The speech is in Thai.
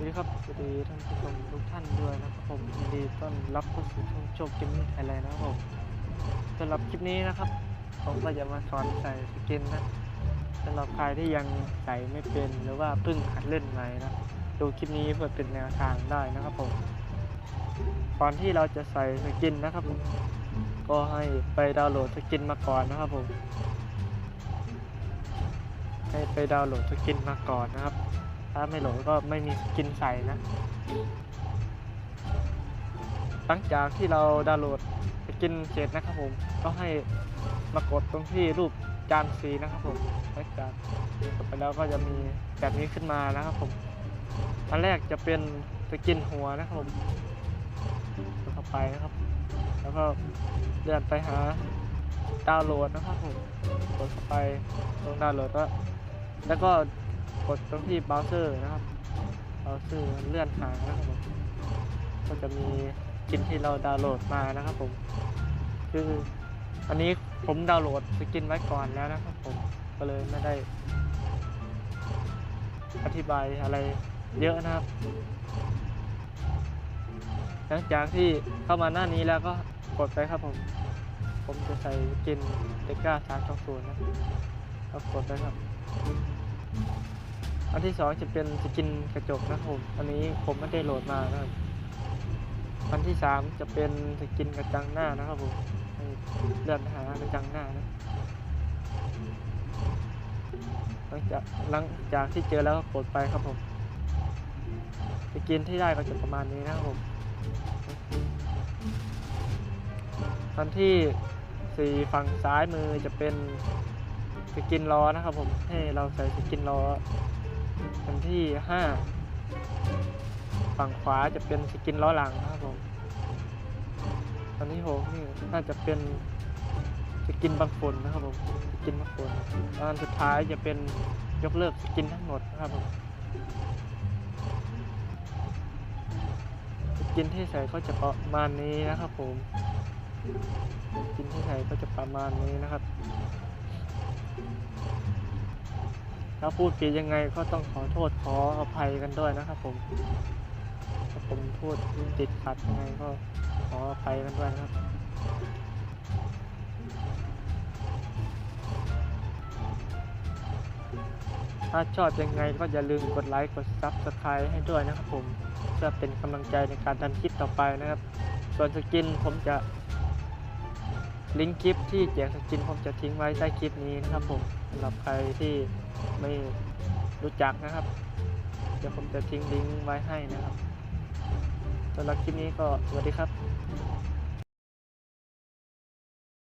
วัสดีครับสวัสดีท่านผู้ชมทุกท่านด้วยนะครับผมยินดีต้อนรับเข้าสู่ช่องโชคเกมมิ่งไทยแลนด์นะครับผมสำหรับคลิปนี้นะครับผมก็จะมาสอนใส่สกินนะสำหรับใครที่ยังใส่ไม่เป็นหรือว่าเพิ่งหัดเล่นใหม่นะดูคลิปนี้เพื่อเป็นแนวทางได้นะครับผมก่อนที่เราจะใส่สกินนะครับผมก็ให้ไปดาวน์โหลดสกินมาก่อนนะครับผมให้ไปดาวน์โหลดสกินมาก่อนนะครับาไม่โหลดก็ไม่มีกินใส่นะ หลังจากที่เราดาวน์โหลดกินเสร็จนะครับผม ก็ให้มากดตรงที่รูปจานสีนะครับผมหลังจากกดไปแล้วก็จะมีแบบนี้ขึ้นมานะครับผม อันแรกจะเป็นสกินหัวนะครับผมกดเข้าไปนะครับ แล้วก็เลื่อนไปหาดาวน์โหลดนะครับผม กดเข้าไปตรงดาวน์โหลดก็แล้วก็ ดตรงที่เบราว์เซอร์นะครับเบราว์เซอร์เลื่อนหานะครับผมก็จะมีสกินที่เราดาวน์โหลดมานะครับผม คืออันนี้ผมดาวน์โหลดสกินไว้ก่อนแล้วนะครับผมก็เลยไม่ได้ อธิบายอะไรเยอะนะครับ หลังจากที่เข้ามาหน้านี้แล้วก็กดไปครับผม ผมจะใส่สกินเดก้าสามสองศูนย์นะก็กดไปครับ อันที่สองจะเป็นสกินกระจกนะครับผมอันนี้ผมไม่ได้โหลดมานะครับอันที่สามจะเป็นสกินกระจังหน้านะครับผมเลื่อนหากระจังหน้านะหลังจากหลังจากที่เจอแล้วก็กดไปครับผมสกินที่ได้ก็จะประมาณนี้นะครับผมอันที่สี่ฝั่งซ้ายมือจะเป็นสกินล้อนะครับผมให้เราใส่สกินล้อ อันที่ห้าฝั่งขวาจะเป็นสกินล้อหลังนะครับผมอันที่หกนี่น่าจะเป็นสกินบางฝนนะครับผมสกินบางฝนอันสุดท้ายจะเป็นยกเลิกสกินทั้งหมดนะครับผมสกินที่ใส่ก็จะประมาณนี้นะครับผมสกินที่ไทยก็จะประมาณนี้นะครับ ถ้าพูดผิดยังไงก็ต้องขอโทษขออภัยกันด้วยนะครับ ผมถ้าผมพูดติดขัดยังไงก็ขออภัยกันด้วยนะครับถ้าชอบยังไงก็อย่าลืมกดไลค์กด Subscribe ให้ด้วยนะครับผมเพื่อเป็นกำลังใจในการทำคลิปต่อไปนะครับ ส่วนสกินผมจะลิงก์คลิปที่แจกสกินผมจะทิ้งไว้ใต้คลิปนี้นะครับผม สำหรับใครที่ไม่รู้จักนะครับ เดี๋ยวผมจะทิ้งลิงก์ไว้ให้นะครับสำหรับคลิปนี้ก็สวัสดีครับ